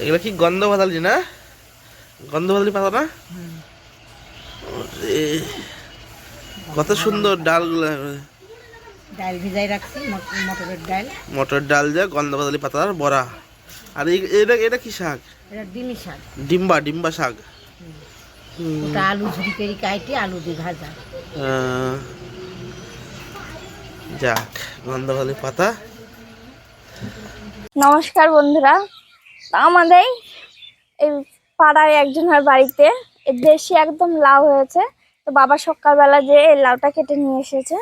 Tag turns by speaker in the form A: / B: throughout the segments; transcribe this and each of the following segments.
A: এগুলো কি গন্ধ বাদালি না? গন্ধ বাদালি পাতা না? কত সুন্দর ডালগুলো
B: ডাল ভিজাই রাখছি মটরের ডাল।
A: মটর ডাল যা গন্ধ বাদালি পাতার বড়া। আর এই- এটা এটা কি শাক?
B: এটা ডিমি শাক।
A: ডিম্বা ডিম্বা শাক।
B: ওটা আলু ঝুড়ি কাইটে আলু দিয়ে ভাজা।
A: যাক গন্ধ পাতা।
C: নমস্কার বন্ধুরা আমাদের এই পাড়ায় একজনের বাড়িতে দেশি একদম লাউ হয়েছে। তো বাবা সকালবেলা যে এই লাউটা কেটে নিয়ে এসেছে,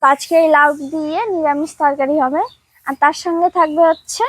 C: তো আজকে এই লাউ দিয়ে নিরামিষ তরকারি হবে। আর তার সঙ্গে থাকবে হচ্ছে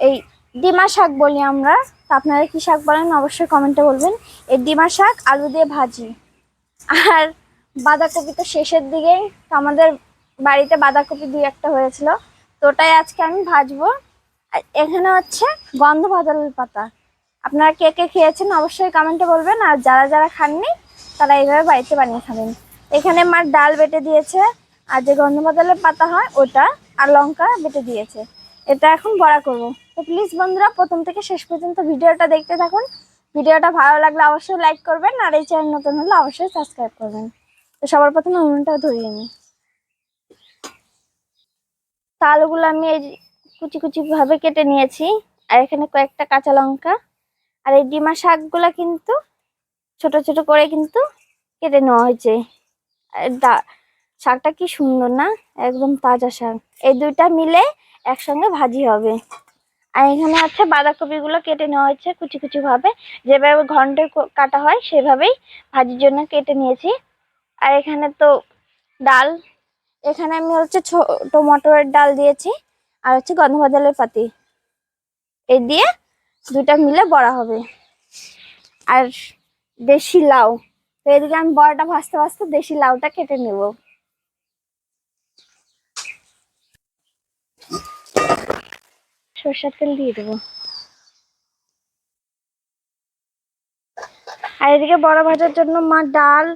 C: এই ডিমা শাক বলি আমরা। তো আপনারা কী শাক বলেন অবশ্যই কমেন্টে বলবেন। এই ডিমা শাক, আলু দিয়ে ভাজি। আর বাঁধাকপি তো শেষের দিকেই আমাদের বাড়িতে বাঁধাকপি দুই একটা হয়েছিল। তো ওটাই আজকে আমি ভাজবো। এখানে হচ্ছে গন্ধ বাদলের পাতা। আপনারা কে কে খেয়েছেন অবশ্যই কমেন্টে বলবেন, আর যারা যারা খাননি, তারা এইভাবে বাড়িতে বানিয়ে খাবেন। এখানে মার ডাল বেটে দিয়েছে, আর যে গন্ধ বাদলের পাতা হয়, ওটা আর লঙ্কা বেটে দিয়েছে। এটা এখন বড়া করব। তো প্লিজ বন্ধুরা, প্রথম থেকে শেষ পর্যন্ত ভিডিওটা দেখতে থাকুন। ভিডিওটা ভালো লাগলে অবশ্যই লাইক করবেন, আর এই চ্যানেল নতুন হলে অবশ্যই সাবস্ক্রাইব করবেন। তো সবার প্রথমে উনুনটা ধরিয়ে নিই। তো আলুগুলো আমি এই কুচি কুচি ভাবে কেটে নিয়েছি। আর এখানে কয়েকটা কাঁচা লঙ্কা। আর এই ডিমা শাকগুলো কিন্তু ছোট ছোট করে কিন্তু কেটে নেওয়া হয়েছে। শাকটা কি সুন্দর না? একদম তাজা শাক। এই দুইটা মিলে একসঙ্গে ভাজি হবে। আর এখানে আছে বাঁধাকপিগুলো কেটে নেওয়া হয়েছে কুচি কুচি ভাবে যেভাবে ঘন্টে কাটা হয় সেভাবেই ভাজির জন্য কেটে নিয়েছি। আর এখানে তো ডাল। এখানে আমি হচ্ছে ছোট মটরের ডাল দিয়েছি। আর হচ্ছে গন্ধবাদালের পাতি। এই দিয়ে দুটা মিলে বড়া হবে। আর দেশি লাউ। তো এদিকে আমি বড়াটা ভাজতে ভাজতে দেশি লাউটা কেটে নেব। সরষের তেল দিয়ে দেবো। আর এদিকে বড়া ভাজার জন্য মা ডাল,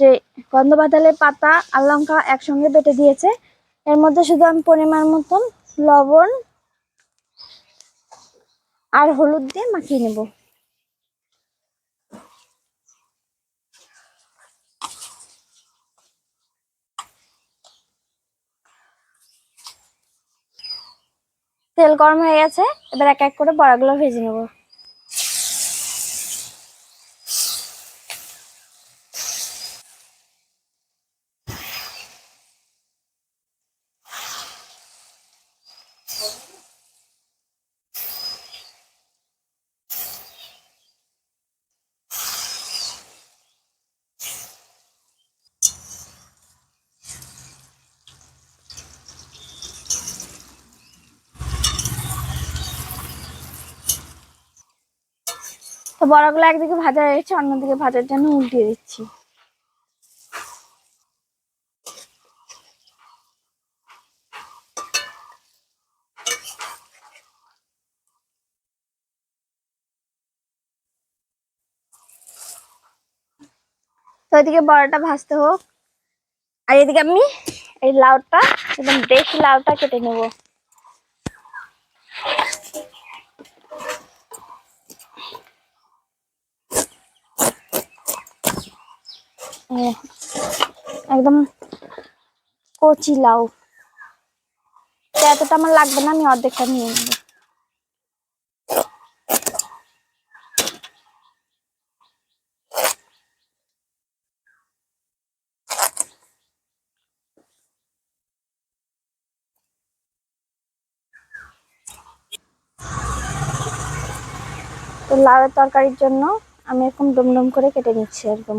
C: যে গন্ধ বাদালের পাতা আর লঙ্কা একসঙ্গে বেটে দিয়েছে। এর মধ্যে শুধু আমি পরিমাণ মতন লবণ আর হলুদ দিয়ে মাখিয়ে নেব। তেল গরম হয়ে গেছে, এবার এক এক করে বড়াগুলো ভেজে নেব। বড়াগুলো একদিকে ভাজা হয়ে গেছে, অন্যদিকে ভাজার জন্য উল্টিয়ে দিচ্ছি। তো এদিকে বড়াটা ভাজতে হোক। আর এদিকে আমি এই লাউটা, একদম দেশি লাউটা কেটে নেব। একদম কচি লাউ। এতটা আমার লাগবে না, আমি অর্ধেকটা নিয়ে নেব। তো লাউয়ের তরকারির জন্য আমি এরকম ডুম ডুম করে কেটে নিচ্ছি এরকম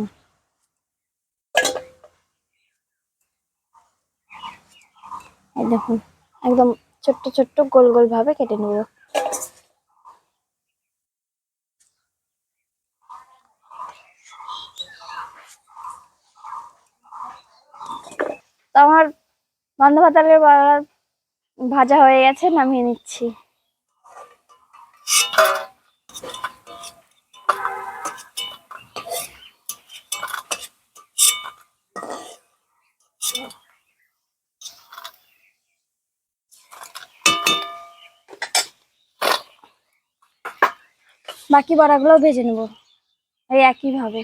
C: এই দেখুন, একদম ছোট্ট ছোট্ট গোল গোল ভাবে কেটে নেব। আমার বড়া ভাজা হয়ে গেছে, নামিয়ে নিচ্ছি। বাকি বড়াগুলো ভেজে নেব। এই একইভাবে।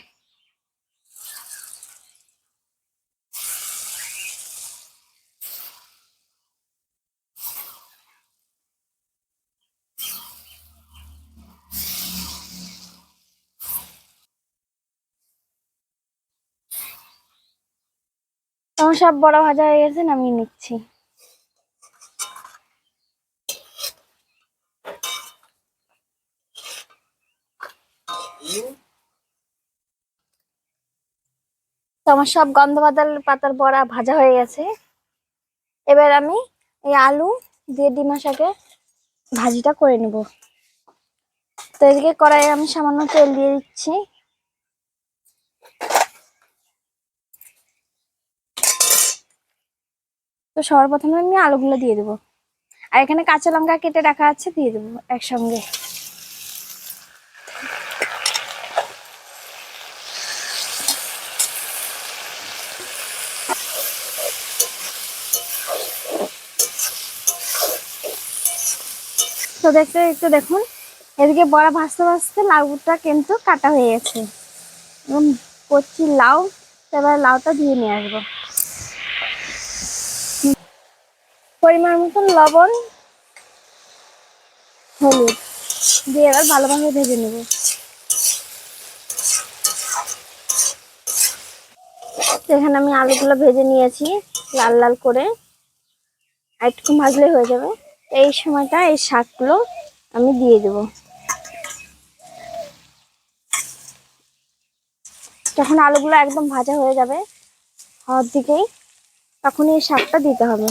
C: আমার সব বড়া ভাজা হয়ে গেছে নামিয়ে নিচ্ছি। তো আমার সব গন্ধ বাদাল পাতার বড়া ভাজা হয়ে গেছে। এবার আমি এই আলু দিয়ে ডিমা শাকে ভাজিটা করে নেব। তো এদিকে কড়াইয়ে আমি সামান্য তেল দিয়ে দিচ্ছি। তো সবার প্রথমে আমি আলুগুলো দিয়ে দেবো। আর এখানে কাঁচা লঙ্কা কেটে রাখা আছে, দিয়ে দেবো একসঙ্গে। তো দেখতে একটু দেখুন, এদিকে বড়া ভাজতে ভাজতে লাউটা কিন্তু কাটা হয়ে গেছে। এবং করছি লাউ, এবার লাউটা দিয়ে নিয়ে আসব। পরিমাণ মতন লবণ, হলুদ, দিয়ে এবার ভালোভাবে ভেজে নেব। এখানে আমি আলুগুলো ভেজে নিয়েছি, লাল লাল করে। আর একটু ভাজলে হয়ে যাবে। এই সময়টা এই শাকগুলো আমি দিয়ে দেব। যখন আলুগুলো একদম ভাজা হয়ে যাবে, হওয়ার দিকেই তখন এই শাকটা দিতে হবে।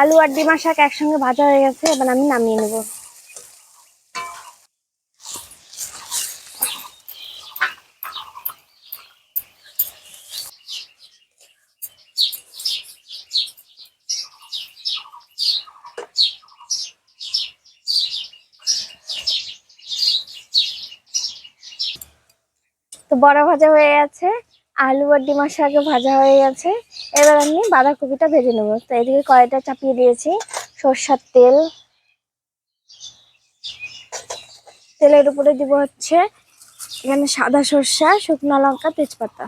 C: আলু আর ডিমার শাক একসঙ্গে ভাজা হয়ে গেছে, এবার আমি নামিয়ে নেব। তো বড়া ভাজা হয়ে গেছে, আলু আর ডিমার শাকও ভাজা হয়ে গেছে। এবার আমি বাঁধাকপিটা ভেজে নেব। তো এদিকে কড়াইটা চাপিয়ে দিয়েছি, সর্ষার তেল। তেলের উপরে দিব হচ্ছে এখানে সাদা সর্ষা, শুকনো লঙ্কা, তেজপাতা।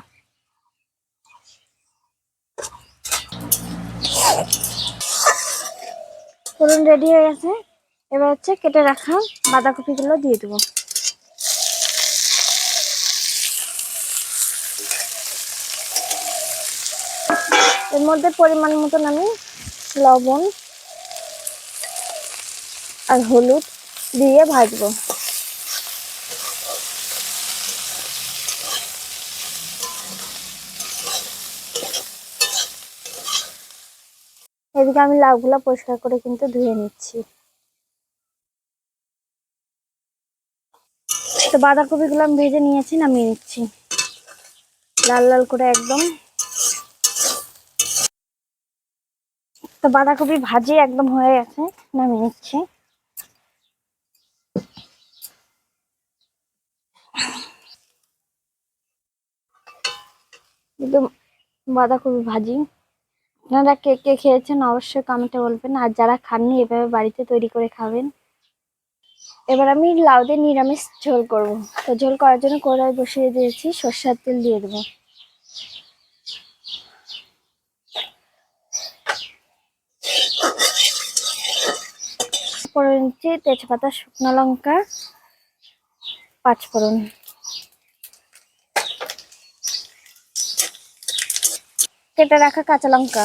C: ফোড়ন রেডি হয়ে গেছে। এবার হচ্ছে কেটে রাখা বাঁধাকপিগুলো দিয়ে দেবো। এর মধ্যে পরিমাণ মতন আমি লবণ আর হলুদ দিয়ে ভাজবো। এদিকে আমি লাউগুলো পরিষ্কার করে কিন্তু ধুয়ে নিচ্ছি। তো বাঁধাকপিগুলো আমি ভেজে নিয়েছি, নামিয়ে নিচ্ছি। লাল লাল করে একদম তো বাঁধাকপি ভাজি একদম হয়ে গেছে, নামিয়ে নিচ্ছি। একদম বাঁধাকপি ভাজি। আপনারা কে কে খেয়েছেন অবশ্যই কমেন্টে বলবেন, আর যারা খাননি এভাবে বাড়িতে তৈরি করে খাবেন। এবার আমি লাউ দিয়ে নিরামিষ ঝোল করব। তো ঝোল করার জন্য কড়াই বসিয়ে দিয়েছি, সর্ষের তেল দিয়ে দেবো। দিচ্ছি তেজপাতা, শুকনো লঙ্কা, পাঁচ ফোড়ন। কেটে রাখা কাঁচা লঙ্কা।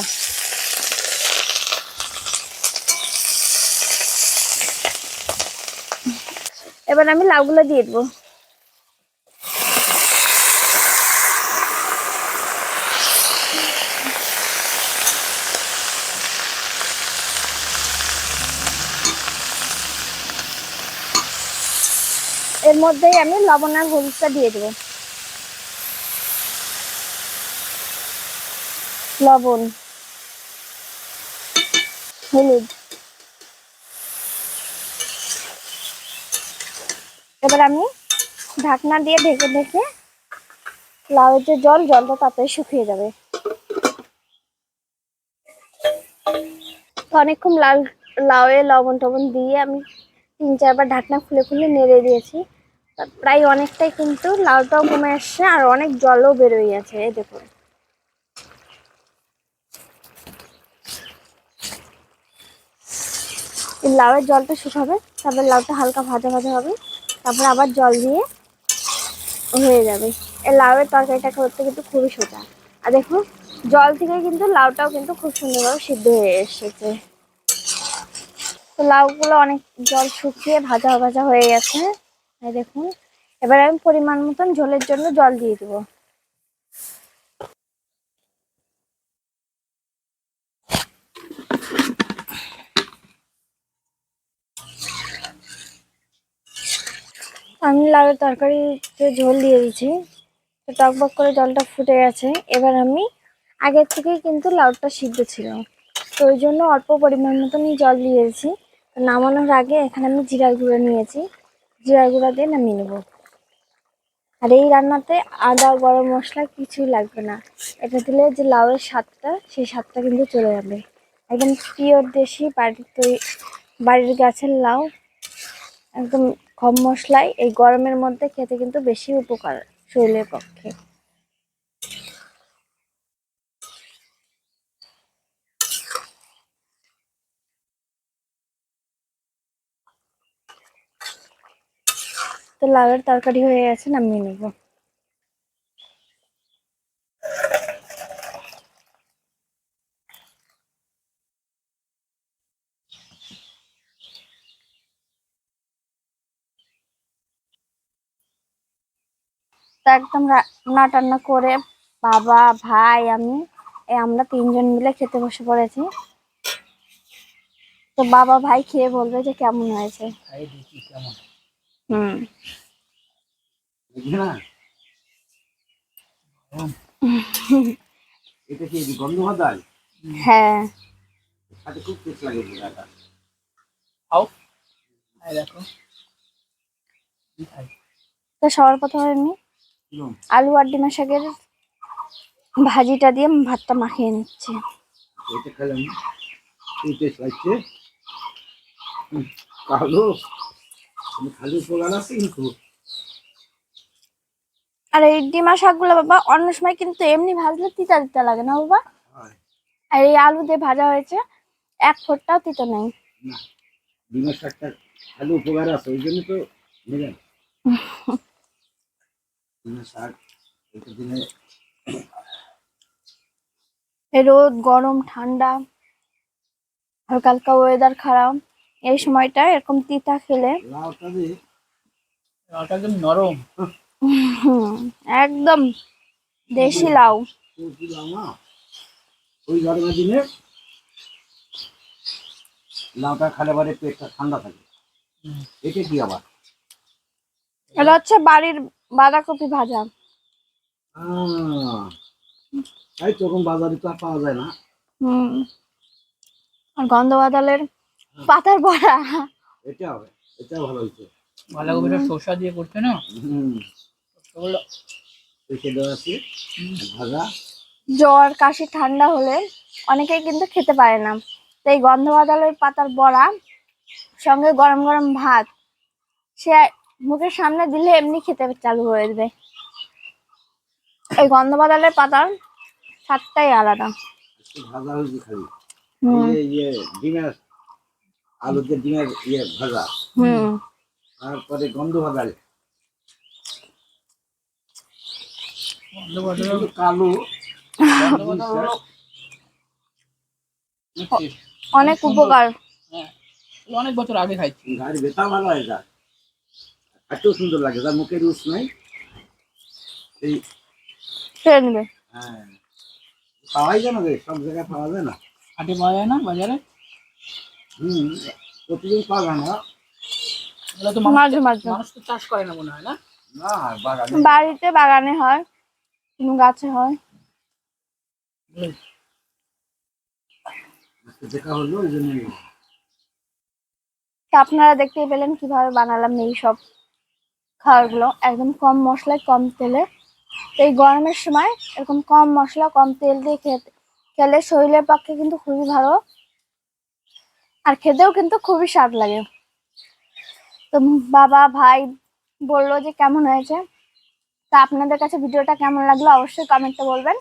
C: এবার আমি লাউগুলো দিয়ে দেবো। এর মধ্যেই আমি লবণ আর হলুদটা দিয়ে দেবো। লবণ, হলুদ। এবার আমি ঢাকনা দিয়ে ঢেকে ঢেকে লাউয়ের যে জল, জলটা তাড়াতাড়ি শুকিয়ে যাবে। অনেকক্ষণ লাল, লাউয়ে লবণ টবণ দিয়ে আমি তিন চারবার ঢাকনা খুলে খুলে নেড়ে দিয়েছি। প্রায় অনেকটাই কিন্তু লাউটাও কমে আসছে আর অনেক জলও বেরোয় গেছে এই দেখুন। লাউয়ের জলটা শুকাবে তারপর লাউটা হালকা ভাজা ভাজা হবে, তারপর আবার জল দিয়ে হয়ে যাবে। এই লাউয়ের তরকারিটা করতে কিন্তু খুবই সোজা। আর দেখুন, জল থেকে কিন্তু লাউটাও কিন্তু খুব সুন্দরভাবে সিদ্ধ হয়ে এসেছে। তো লাউগুলো অনেক জল শুকিয়ে ভাজা ভাজা হয়ে গেছে। দেখুন, এবার আমি পরিমাণ মতন ঝোলের জন্য জল দিয়ে দেবো। আমি লাউয়ের তরকারিতে ঝোল দিয়ে দিয়েছি, তো টকবক করে জলটা ফুটে গেছে। এবার আমি আগের থেকেই কিন্তু লাউটা সিদ্ধ ছিল। তো ওই জন্য অল্প পরিমাণ মতনই জল দিয়েছি। নামানোর আগে এখানে আমি জিরার গুঁড়ো নিয়েছি। জিরার গুঁড়ো দিয়ে নামিয়ে নেব। আর এই রান্নাতে আদা, গরম মশলা কিছুই লাগবে না। এটা দিলে যে লাউয়ের স্বাদটা, সেই স্বাদটা কিন্তু চলে যাবে। একদম পিওর দেশি বাড়ির তৈরি বাড়ির গাছের লাউ। একদম কম মশলায় এই গরমের মধ্যে খেতে কিন্তু বেশি উপকার শরীরের পক্ষে। তো লাউয়ের তরকারি হয়ে গেছে, নামিয়ে নেব। তো একদম রান্না টান্না করে বাবা, ভাই, আমি আমরা তিনজন মিলে খেতে বসে পড়েছি। তো বাবা, ভাই খেয়ে বলবে যে কেমন হয়েছে।
D: কেমন।
C: হুম।
D: এটা কি গন্ধ ভাতাল
C: হ্যাঁ।
D: সাথে খুব টেস্ট লাগে পোড়াটা
E: খাও। এই দেখো।
C: তো সবার প্রথমে আমি আলু আর ডিমের শাকের ভাজিটা দিয়ে ভাতটা মাখিয়ে নিচ্ছি।
D: এটা খেলাম। টেস্ট লাগছে। কালো। খালি আছে কিন্তু।
C: আর এই ডিমা শাকগুলো বাবা অন্য সময় কিন্তু এমনি ভাজলে তিতা তিতা লাগে না বাবা? আর এই আলু দিয়ে ভাজা হয়েছে এক ফোঁটটাও তিতো নেই।
D: না ডিমের শাকটা খালি উপকার আছে ওই জন্য তো ডিমের শাক এটা দিনে
C: রোদ গরম ঠান্ডা হালকা হালকা ওয়েদার খারাপ। এই সময়টা এরকম তিতা খেলে।
E: নরম।
C: একদম দেশি লাউ।
D: ওই গরমের দিনে লাউটা খালে পরে পেটটা ঠান্ডা থাকে। এটা কি আবার?
C: এটা হচ্ছে বাড়ির বাঁধাকপি ভাজা।
D: এই তখন বাজারে তো পাওয়া যায় না।
C: হুম আর গন্ধ বাদালের পাতার বড়া।
D: এটা হবে এটা ভালো হয়েছে।
E: বাঁধাকপিটা শসা দিয়ে করছে না?
D: হুম। ভাজা।
C: জ্বর কাশি ঠান্ডা হলে অনেকেই কিন্তু খেতে পারে না। তো এই গন্ধ বাদালের পাতার বড়া সঙ্গে গরম গরম ভাত সে মুখের সামনে দিলে এমনি খেতে চালু হয়ে যাবে। এই গন্ধ বাদালের পাতার স্বাদটাই আলাদা।
D: ভাজা হয়েছে খালি।
C: হুম।
D: ডিমের আলুতে ডিমের ইয়ে ভাজা। তারপরে গন্ধ ভাজা। কালো?
C: অনেক উপকার।
E: হ্যাঁ অনেক বছর আগে খাইছি।
D: গাড়ি বেতা ভালো হয় যা এত সুন্দর লাগে তার মুখে রুচ নাই। এই
C: খেয়ে নেবে।
D: হ্যাঁ। পাওয়াই যায় না রে সব জায়গায় পাওয়া যায় না।
E: হাটে পাওয়া যায় না বাজারে?
D: হুম প্রতিদিন পাওয়া না।
E: তো
C: মাঝে মাঝে।
E: মানুষ তো চাষ করে না মনে হয় না?
D: না বাগানে
C: বাড়িতে বাগানে হয় কোনো গাছে হয়।
D: দেখা হলো ওই জন্য
C: তা আপনারা দেখতেই পেলেন কীভাবে বানালাম এই সব খাবারগুলো। একদম কম মশলায় কম তেলে। তো এই গরমের সময় এরকম কম মশলা কম তেল দিয়ে খেতে খেলে শরীরের পক্ষে কিন্তু খুবই ভালো। আর খেতেও কিন্তু খুবই স্বাদ লাগে। তো বাবা, ভাই বলল যে কেমন হয়েছে? তা আপনাদের কাছে ভিডিওটা কেমন লাগল অবশ্যই কমেন্টে বলবেন।